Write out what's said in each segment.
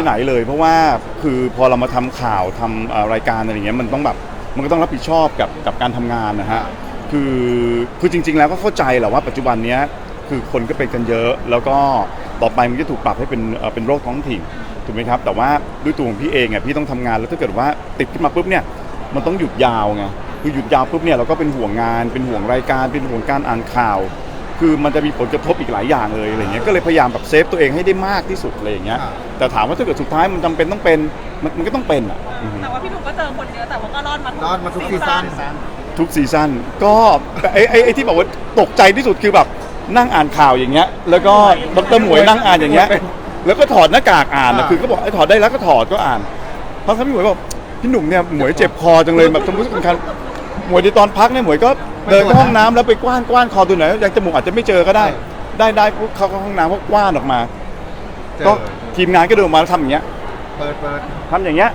ไปไหนเลย เพราะว่าคือพอเรามาทำข่าวทำรายการอะไรอย่างเงี้ยมันต้องแบบมันก็ต้องรับผิดชอบกับกับการทำงานนะฮะคือคือจริง ๆ แล้วก็เข้าใจแหละว่าปัจจุบันเนี้ยคือคนก็เป็นกันเยอะ แล้วก็ต่อไปมันจะถูกปรับให้เป็นเป็นโรคท้องถิ่นถูกไหมครับ แต่ว่าด้วยตัวของพี่เองอะพี่ต้องทำงานแล้วถ้าเกิดว่าติดขึ้นมาปุ๊บเนี่ยมันต้องหยุดยาวไงคือหยุดยาวปุ๊บเนี่ยเราก็เป็นห่วงงานเป็นห่วงรายการเป็นห่วงการอ่านข่าว คือมันจะมีผลกระทบอีกหลายอย่างเลยอะไรเงี้ยก็เลยพยายามแบบเซฟตัวเองให้ได้มากที่สุดอะไรอย่างเงี้ยอ่า แต่ถามว่าถ้าเกิดสุดท้ายมันจำเป็นต้องเป็นมันมันก็ต้องเป็นอะอือฮึแต่ว่าพี่หนุ่มก็เจอคนเยอะแต่ว่าก็รอดมาทุกรอดมาทุกซีซั่น ทุกซีซั่นก็แต่ไอ้ไอ้ไอ้ที่บอกว่าตกใจที่สุดคือแบบนั่งอ่านข่าวอย่างเงี้ย แล้วก็ดรหมวยนั่งอ่านอย่างเงี้ย แล้วก็ถอดหน้ากากอ่านนะอ่า คือก็บอกไอ้ถอดได้แล้วก็ถอดก็อ่านเพราะถ้าพี่หมวยบอกพี่หนุ่มเนี่ยหมวยเจ็บคอจังเลยแบบสมมติสำคัญหมวยในตอนพักเนี่ยหมวยก็ เดินเข้าห้องน้ำแล้วไปกว้านกว้านคอตัวไหนยังจมูกอาจจะไม่เจอก็ได้ ได้ได้ปุ๊บเข้าห้องน้ำก็กว้านออกมา เจอก็ทีมงานก็เดินออกมาแล้วทำอย่างเงี้ยเปิดเปิด ทำอย่างเงี้ย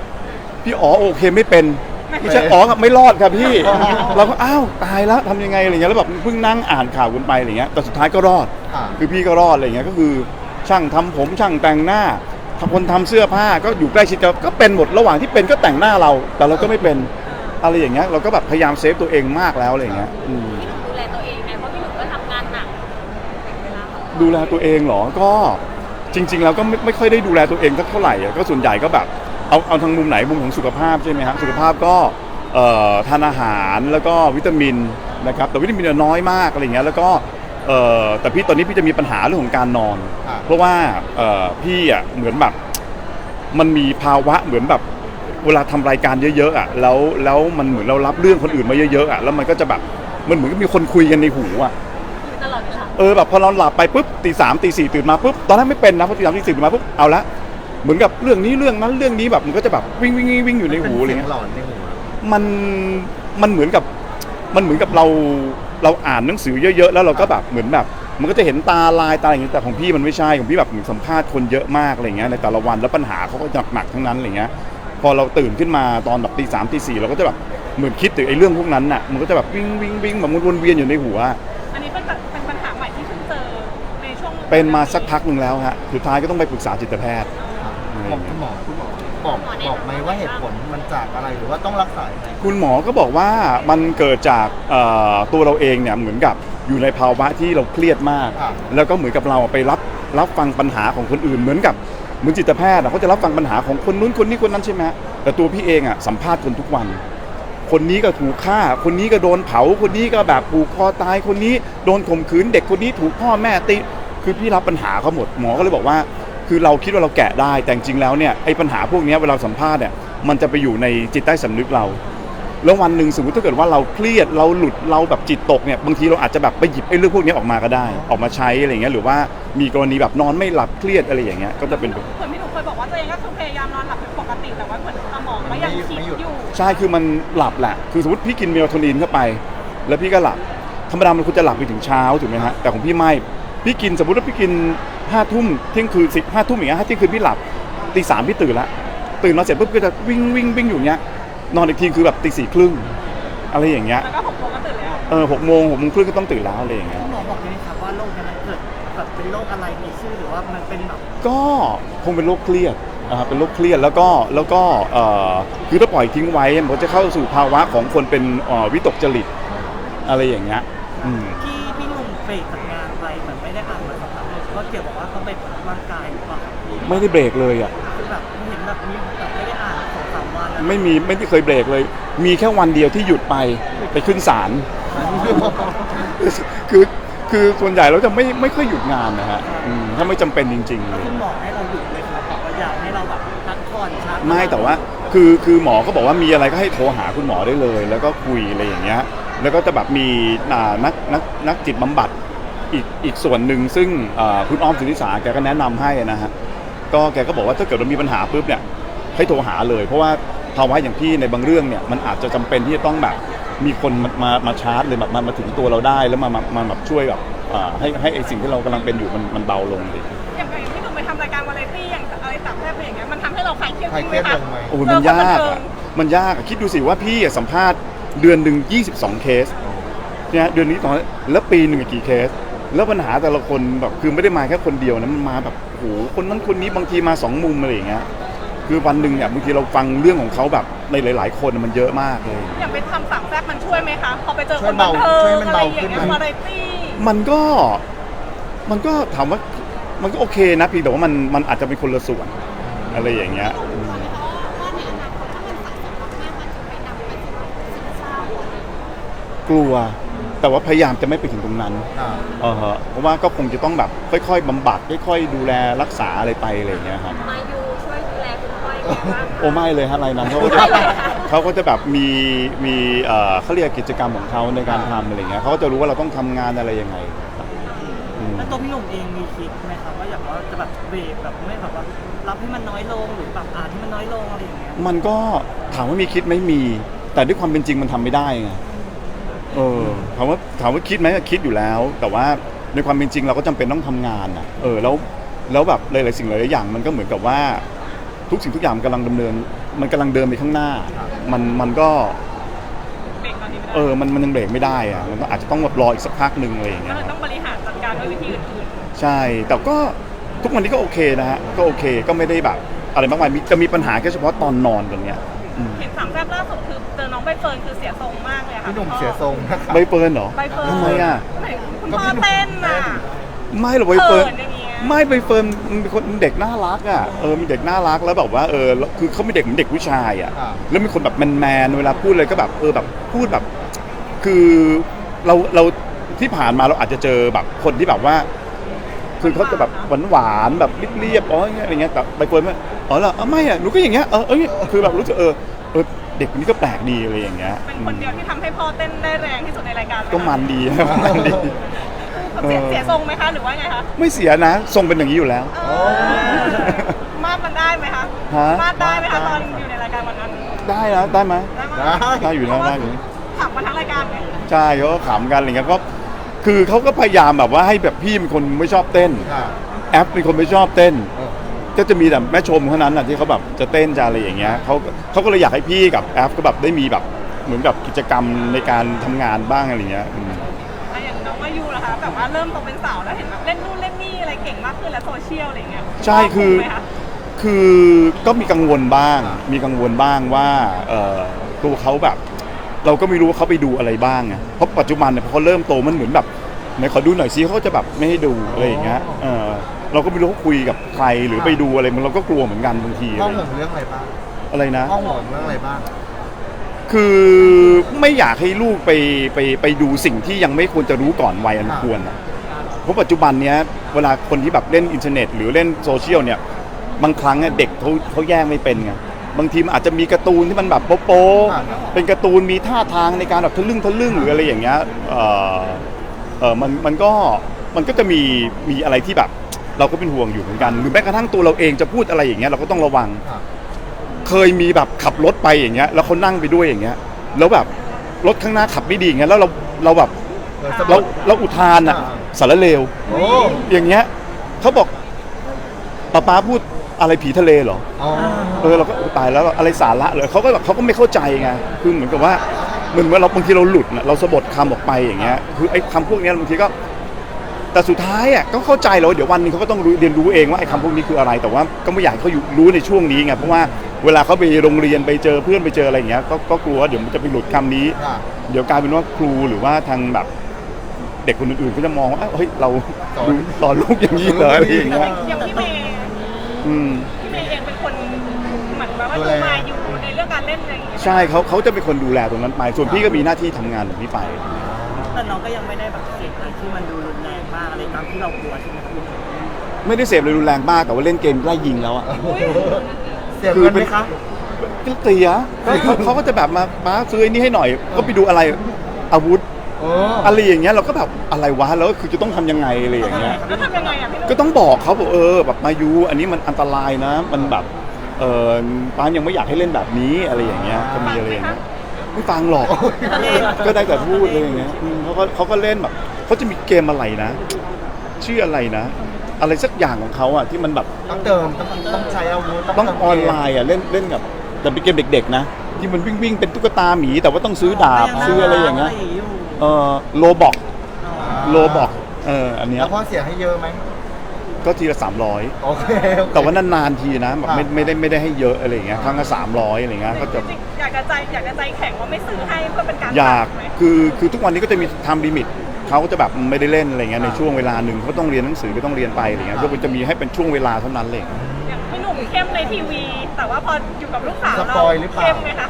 พี่อ๋อโอเคไม่เป็นไม่ใช่อ๋อครับไม่รอดครับพี่ เราก็อ้าวตายแล้วทำยังไงอะไรเงี้ยแล้วแบบเพิ่งนั่งอ่านข่าวกันไปอะไรเงี้ยแต่สุดท้ายก็รอด อ่า คือพี่ก็รอดอะไรเงี้ยก็คือ ช่างทำผมช่างแต่งหน้าคนทำเสื้อผ้าก็อยู่ใกล้ชิดกันก็เป็นหมดระหว่างที่เป็นก็แต่งหน้าเรา แต่เราก็ไม่เป็น อะไรอย่างเงี้ยเราก็แบบพยายามเซฟตัวเองมากแล้วอะไรเงี้ยอืม ดูแลตัวเองไงเพราะพี่หนุ่มก็ทำงานหนักเวลาดูแลตัวเองเหรอ ก็จริง ๆ แล้วก็ไม่ไม่ค่อยได้ดูแลตัวเองสักเท่าไหร่อะก็ส่วนใหญ่ก็แบบเอาเอาทางมุมไหนมุมของสุขภาพใช่ไหมฮะสุขภาพก็เอ่อทานอาหารแล้วก็วิตามินนะครับแต่วิตามินเนี่ยน้อยมากอะไรเงี้ยแล้วก็เอ่อแต่พี่ตอนนี้พี่จะมีปัญหาเรื่องของการนอน อ่า เพราะว่าเอ่อพี่อะเหมือนแบบ มันมีภาวะเหมือนแบบ เวลาทำรายการเยอะๆอะแล้วแล้วมันเหมือนเรารับเรื่องคนอื่นมาเยอะๆอะแล้วมันก็จะแบบมันเหมือนกับมีคนคุยกันในหูอะอยู่ตลอดเวลาเออแบบพอเราหลับไปปุ๊บตีสามตีสี่ตื่นมาปุ๊บตอนแรกไม่เป็นนะพอตีสามตีสี่ตื่นมาปุ๊บเอาละเหมือนกับเรื่องนี้เรื่องนั้นเรื่องนี้แบบมันก็จะแบบวิ่งวิ่งวิ่งวิ่งอยู่ในหูอะไรเสียงเงี้ยหลอนในหูมันมันเหมือนกับมันเหมือนกับเราเราอ่านหนังสือเยอะๆ แล้วเราก็แบบเหมือนแบบ มันก็จะเห็นตาลายตาอย่างเงี้ยแต่ของพี่มันไม่ใช่ของพี่แบบเหมือนสัมภาษณ์คนเยอะมากอะไรเงี้ยในแต่ละวันแล้วปัญหาเขาก็หนักๆทั้งนั้นอะไรเงี้ยพ อเราตื่นขึ้นมาตอนแบบตีสามตีสี่เราก็จะแบบเหมือนคิดถึงไอ้เรื่องพวกนั้นน่ะมันก็จะแบบวิ่งวิ่งวิ่งแบบมันวนเวียนอยู่ในหัว อันนี้เป็นแบบเป็นปัญหาใหม่ที่เพิ่งเจอในช่วงเป็นมาสักพักหนึ่งแล้วฮะสุดท้ายก็ต้องไปปรึกษาจิตแพทย์บอกคุณหมอคุณหมอบอกบอกไหมว่าเหตุผลมันจากอะไรหรือว่าต้องรักษายังไงคุณหมอก็บอกว่ามันเกิดจากเอ่อตัวเราเองเนี่ยเหมือนกับอยู่ในภาวะที่เราเครียดมากอ่าแล้วก็เหมือนกับเราไปรับรับฟังปัญหาของคนอื่นเหมือนกับเห มือนจิตแพทย์อะเขาจะรับฟังปัญหาของคนนู้นคนนี้คนนั้นใช่ไหมแต่ตัวพี่เองอะสัมภาษณ์คนทุกวัน คนนี้ก็ถูกฆ่า คนนี้ก็โดนเผา คนนี้ก็แบบผูกคอตาย คนนี้โดนข่มขืน เด็กคนนี้ถูกพ่อแม่ตีคือพี่รับปัญหาเขาหมด หมอก็เลยบอกว่า คือเราคิดว่าเราแกะได้ แต่จริงแล้วเนี่ยไอ้ปัญหาพวกนี้เวลาสัมภาษณ์เนี่ย มันจะไปอยู่ในจิตใต้สำนึกเรา แล้ววันหนึ่งสมมติถ้าเกิดว่าเราเครียด เราหลุด เราแบบจิตตกเนี่ย บางทีเราอาจจะแบบไปหยิบไอ้เรื่องพวกนี้ออกมาก็ได้ ออกมาใช้อะไรเงี้ย หรือว่า มีกรณีแบบนอนไม่หลับเครียดอะไรอย่างเงี้ยก็จะเป็นเหมือนพี่หนุ่มเคยบอกว่าตัวเองก็คือพยายามนอนหลับเป็นปกติแต่ว่าเหมือนสมองก็ยังคิดอยู่ใช่ คือมันหลับแหละ คือสมมติพี่กินเมลาโทนินเข้าไป แล้วพี่ก็หลับ ธรรมดามันควรจะหลับไปถึงเช้าถูกไหมฮะ แต่ของพี่ไม่ พี่กินสมมติว่าพี่กินห้าทุ่มเที่ยงคืนสิห้าทุ่มอย่างเงี้ยห้าเที่ยงคืนพี่หลับตีสามพี่ตื่นละ ตื่นมาเสร็จปุ๊บก็จะวิ่งวิ่งวิ่งอยู่อย่างเงี้ย นอนอีกทีคือแบบตีสี่ครึ่งอะไรอย่างเงี้ย แล้วก็หกโมงก็ตื่นแล้ว เออหกโมงหกโมงครึ่งก็ต้องตื่นแล้วอะไรอย่างเงี้ย คุณหมอบอกไหมครับว่าโรคเนี้มันเกิด แบบเป็นโรคอะไรมีชื่อหรือว่ามันเป็นแบบก็คงเป็นโรคเครียดนะครับเป็นโรคเครียดแล้วก็แล้วก็เอ่อคือถ้าปล่อยทิ้งไว้มันก็จะเข้าสู่ภาวะของคนเป็นเอ่อวิตกจริตอะไรอย่างเงี้ยอืม ที่พี่หนุ่มเบรกจากงานไปเหมือนไม่ได้อ่านมาสักพักหนึ่งก็เกี่ยวบอกว่าเขาไปพักร่างกายหรือเปล่าครับพี่ไม่ได้เบรกเลยอะ คือแบบเห็นแบบนี้แบบไม่ได้อ่านสองสามวันแล้วไม่มีไม่ได้เคยเบรกเลย มีแค่วันเดียวที่หยุดไปไปขึ้นศาล คือ คือส่วนใหญ่เราจะไม่ไม่ค่อยหยุดงานนะฮะอืมถ้าไม่จำเป็นจริง ๆ คุณหมอให้เราหยุดเลยครับบอกว่าอยากให้เราแบบพักผ่อนชาร์จไม่แต่ว่าคือคือหมอก็บอกว่ามีอะไรก็ให้โทรหาคุณหมอได้เลย แล้วก็คุยอะไรอย่างเงี้ยแล้วก็จะแบบมีอ่านักนักนักจิตบำบัดอีกอีกส่วนหนึ่งซึ่งอ่าคุณอ้อมสุนิสาแกก็แนะนำให้นะฮะก็แกก็บอกว่าถ้าเกิดเรามีปัญหาปุ๊บเนี่ยให้โทรหาเลย เพราะว่าภาวะอย่างพี่ในบางเรื่องเนี่ยมันอาจจะจำเป็นที่จะต้องแบบ มีคนมามามาชาร์จเลยแบบมามาถึงตัวเราได้แล้วมามามาแบบช่วยแบบอ่าให้ให้ไอสิ่งที่เรากำลังเป็นอยู่มันมันเบาลงเลยอย่างไรพี่หนุ่มไปทำรายการวาไรตี้อย่างอะไรสามแทบอะไรอย่างเงี้ยมันทำให้เราคลายเครียดใครจริงเคไหมรียดคะลงไหมโอ้ยมันยากอะมันยากอะคิดดูสิว่าพี่อะสัมภาษณ์เดือนหนึ่ง22 เคสเนี่ยเดือนนี้ตอนแล้วปีหนึ่งอะกี่เคส แล้วปัญหาแต่ละคนแบบคือไม่ได้มาแค่คนเดียวนะมันมาแบบโอ้โหคนนั้นคนนี้บางทีมาสองมุมอะไรอย่างเงี้ย คือวันหนึ่งเนี่ยบางทีเราฟังเรื่องของเขาแบบในหลาย ๆ คนมันเยอะมากเลย อย่างไปทำสั่งแซ่บมันช่วยไหมคะ พอไปเจอช่ควยนเบาบันเทิช่วยงมันอะไรเบาอย่างขึ้นเงี้ยไหมวาไรตี้มันก็มันก็ถามว่ามันก็โอเคนะเพียงแต่ว่ามันมันอาจจะเป็นคนละส่วนอะไรอย่างเงี้ยอืมว่าในอนาคตถ้ามันสะสมมากๆมันจะไปนำไปสู่ซึมเศร้าอะไรอย่างเงี้ยกลัว แต่ว่าพยายามจะไม่ไปถึงตรงนั้นอ่าเออฮะเพราะว่าก็คงจะต้องแบบค่อย ๆบำบัดค่อย ๆ ดูแลรักษาอะไรไปอะไรอย่างเงี้ยครับมายูช่วย โอ้ไม่เลยฮะอะไรนั้นเขาก็จะเขาก็จะแบบมีมีเอ่อเขาเรียกกิจกรรมของเขาในการทำอะไรเงี้ยเขาก็จะรู้ว่าเราต้องทำงานอะไรยังไงครับอืม แล้วตัวพี่หนุ่มเองมีคิดไหมครับว่าอยากว่าจะแบบเบรกแบบไม่แบบว่ารับให้มันน้อยลงหรือแบบอ่านให้มันน้อยลงอะไรอย่างเงี้ย มันก็ถามว่ามีคิดไหมมี แต่ด้วยความเป็นจริงมันทำไม่ได้ไงเออถามว่าถามว่าคิดไหมก็คิดอยู่แล้ว แต่ว่าในความเป็นจริงเราก็จำเป็นต้องทำงานอะเออแล้วแล้วแบบหลายๆสิ่งหลายๆอย่างมันก็เหมือนกับว่า ทุกสิ่งทุกอย่างมันกำลังดำเนิน มันกำลังเดินไปข้างหน้า มันมันก็ เบรกตอนนี้ไม่ได้เออ มันมันยังเบรกไม่ได้อะมันก็อาจจะต้องแบบรออีกสักพักหนึ่งอะไรอย่างก็เงี้ย เลยต้องบริหารจัดการด้วยวิธีอื่นใช่ แต่ก็ทุกวันนี้ก็โอเคนะฮะ ก็โอเค ก็ไม่ได้แบบ อะไรมากมายมีจะมีปัญหาแค่เฉพาะตอนนอนตรงเนี้ยอืมๆเห็นสั่งแซ่บล่าสุดคือเจอน้องใบเฟิร์นคือเสียทรงมากเลยอะค่ะพี่หนุ่มเสียทรงนะครับ ใบเฟิร์นเหรอใบเฟิร์นทำไมอะ ไหนคุณพ่อเต้นอะ ไม่หรอกใบเฟิร์น เขินอย่างเงี้ย ไม่ใบเฟิร์นมันเป็นคนเด็กน่ารักอะเออมีเด็กน่ารักแล้วแบบว่าเออแล้วคือเขาเป็นเด็กเหมือนเด็กผู้ชายอะอ่าแล้วมีคนแบบแมนๆเวลาพูดอะไรก็แบบเออแบบพูดแบบ คือเราเราที่ผ่านมาเราอาจจะเจอแบบคนที่แบบว่า คือเขาจะแบบหวานๆแบบเรียบๆอ๋ออย่างเงี้ยอะไรเงี้ยแต่ใบเฟิร์นว่าอ๋อเหรอเออไม่อะหนูก็อย่างเงี้ยเออเอยคือแบบรู้สึกเออเออเด็กคนนี้ก็แปลกดีอะไรอย่างเงี้ยเป็นคนเดียวที่ทำให้พ่อเต้นได้แรงที่สุดในรายการไหคะก็มันดีมันดี เสียเสียทรงไหมคะหรือว่าไงคะไม่เสียนะทรงเป็นอย่างนี้อยู่แล้วเออมาดมันได้ไหมคะฮะ มาดได้ไหมคะตอนอยู่ในรายการวันนั้นได้นะได้ไหมได้ไหมได้ได้อยู่นะได้อยู่ขับมาทั้งรายการเลยใช่เขาก็ขำกันอะไรเงี้ยก็คือเขาก็พยายามแบบว่าให้แบบพี่เป็นคนไม่ชอบเต้น อ่า แอปเป็นคนไม่ชอบเต้น เออ ก็จะมีแต่แม่ชมเท่านั้นน่ะที่เขาแบบจะเต้นจะอะไรอย่างเงี้ยเขาเขาก็เลยอยากให้พี่กับแอปก็แบบได้มีแบบเหมือนกับกิจกรรมในการทำงานบ้างอะไรเงี้ยอืมแล้ว อย่างน้องมายูล่ะคะแบบว่าเริ่มโตเป็นสาวแล้วเห็นแบบเล่นนู่นเล่นนี่อะไรเก่งมากขึ้นแล้วโซเชียลอะไรเงี้ยใช่คือไหมะคือก็มีกังวลบ้าง มีกังวลบ้างว่าเอ่อตัวเขาแบบ เราก็ไม่รู้ว่าเขาไปดูอะไรบ้างไงเพราะปัจจุบันเนี่ยพอเขาเริ่มโตมันเหมือนแบบไหนขอดูหน่อยซิเขาจะแบบไม่ให้ดูอะไรอย่างเงี้ยเออเราก็ไม่รู้เขาคุยกับใครหรือไปดูอะไรมันเราก็กลัวเหมือนกันบางทีห้องห่วงเรื่องอะไรบ้างอะไรนะห้องห่วงเรื่องอะไรบ้าง คือไม่อยากให้ลูกไปไปไปดูสิ่งที่ยังไม่ควรจะรู้ก่อนวัยอันควรอะเพราะปัจจุบันเนี้ยเวลาคนที่แบบเล่นอินเทอร์เน็ต หรือเล่นโซเชียลเนี่ยบางครั้งเนี่ยเด็กเขาเขาแยกไม่เป็นไงบางทีมันอาจจะมีการ์ตูนที่มันแบบโป๊ะอ่า ๆเป็นการ์ตูนมีท่าทางในการแบบทะลึ่งทะลึ่งหรืออะไรอย่างเงี้ยเออเออมันมันก็มันก็จะมีมีอะไรที่แบบ เราก็เป็นห่วงอยู่เหมือนกันหรือแม้กระทั่งตัวเราเองจะพูดอะไรอย่างเงี้ยเราก็ต้องระวัง อ่า เคยมีแบบขับรถไปอย่างเงี้ยแล้วเขานั่งไปด้วยอย่างเงี้ย แล้วแบบรถข้างหน้าขับไม่ดีอย่างเงี้ยแล้วเราเราแบบเออสะเราบัดเราอุทานอะอ่าสารเลวโอ้อย่างเงี้ยเขาบอกป้าป้าพูดอะไรผีทะเลเหรออ๋อเออเราก็อุ๊ยตายแล้วอะไรสาระเลยเขาก็แบบเขาก็ไม่เข้าใจไงคือเหมือนกับว่าเหมือนว่าเราบางทีเราหลุดน่ะเราสะบัดคำออกไปอย่างเงี้ยคือไอ้คำพวกเนี้ยบางทีก็ แต่สุดท้ายอะก็เข้าใจแล้วว่าเดี๋ยววันหนึงเขาก็ต้องรู้เรียนรู้เองว่าไอ้คำพวกนี้คืออะไร แต่ว่าก็ไม่อยากให้เขาอยู่รู้ในช่วงนี้ไงเพราะว่าเวลาเขาไปโรงเรียนไปเจอเพื่อนไปเจออะไรอย่างเงี้ยก็ก็กลัวว่าเดี๋ยวมันจะไปหลุดคำนี้ อ่า เดี๋ยวกลายเป็นว่าครูหรือว่าทางแบบ เด็กคนอื่นๆก็จะมองว่าเอ้าเฮ้ยเราสอนดูสอนลูกอย่างนี้เหรออะไรอย่างเงี้ยอย่างพี่เมย์อืม พี่เมย์เองเป็นคนเหมือนแบบว่าดูดูแลมาอยู่ในเรื่องการเล่นอะไรอย่างเงี้ยใช่เขาเขาจะเป็นคนดูแลตรงนั้นไป ส่วนพี่ก็มีหน้าที่ทำงานของพี่ไป แต่น้องก็ยังไม่ได้แบบเสพอะไรที่มันดูรุนแรงมากอะไรตามที่เรากลัวใช่ไหมครับพี่หนุ่มไม่ได้เสพเลยรุนแรงมากแต่ว่าเล่นเกมไล่ยิงแล้วอะอุ๊ยเสียเงินไหมคะก็เตียก็เขาเขาก็จะแบบมาป้าซื้อไอ้นี่ให้หน่อย ก็ไปดูอะไรอาวุธโอ้อะไรอย่างเงี้ยเราก็แบบอะไรวะแล้วคือจะต้องทำยังไงอะไรอย่างเงี้ยแล้วทำยังไงอะพี่นุ่มก็ต้องบอกเขาบอกเออแบบมายูอันนี้มันอันตรายนะ มันแบบเออป้ายังไม่อยากให้เล่นแบบนี้อะไรอย่างเงี้ยก็มีอะไรอย่างเงี้ย ไม่ฟังหรอก ก็ได้แต่พูดอะไรอย่างเงี้ยอืมเขาก็เขาก็เล่นแบบเขาจะมีเกมอะไรนะ ชื่ออะไรนะ อะไรสักอย่างของเขาอะที่มันแบบต้องเติมต้องต้องใช้อาวุธต้องเติมออนไลน์อะเล่นเล่นกับแต่เป็นเกมเด็กๆนะที่มันวิ่งวิ่งๆเป็นตุ๊กตาหมี แต่ว่าต้องซื้อดาบซื้ออะไรอย่างเงี้ยอยู่เออโลบอกอ่าโลบอกเอออันเนี้ย แล้วพ่อเสียให้เยอะไหม ก็ทีละสามร้อยโอเค แต่ว่านานๆทีนะแบบไม่ครับ ไม่ได้ไม่ได้ให้เยอะอะไรอย่างเงี้ยครั้งละสามร้อยอะไรเงี้ยก็จะ จริงๆอยากจะใจอยากจะใจแข็งว่าไม่ซื้อให้เพื่อเป็นการอยากตัดไหมคือคือทุกวันนี้ก็จะมีทำลิมิตเขาก็จะแบบไม่ได้เล่นอะไรเงี้ยในช่วงเวลาหนึ่งเขาต้องเรียนหนังสือก็ต้องเรียนไปอะไรเงี้ยก็จะมีให้เป็นช่วงเวลาเท่านั้นเลยอย่างพี่หนุ่มเข้มในทีวี แต่ว่าพออยู่กับลูกสาวสเราปอยหรือเปล่า เข้มไหมคะ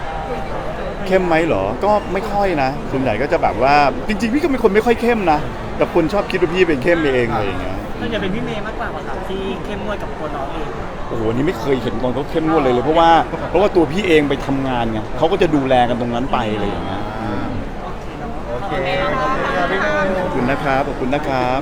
เข้มไหมเหรอ ก็ไม่ค่อยนะส่วนใหญ่ก็จะแบบว่าจริงๆพี่ก็เป็นคนไม่ค่อยเข้มนะแต่คนชอบคิดว่าพี่เป็นเข้มไปเองอะไรอย่างเงี้ยส่ว นใหญ่เป็นพี่เมย์มากกว่าป่ะครับที่เข้มงวดกับตัวน้องเองโอ้โหนี่ไม่เคยเห็นตอนเขาเข้มงวดเลยเลยเพราะว่าเพราะว่าตัวพี่เองไปทำงานไงเขาก็จะดูแลกันตรงนั้นไปอะไรอย่างเงี้ยอืมโอเคขอบคุณครับพี่หนุ่มขอบคุณนะครับขอบคุณนะครับ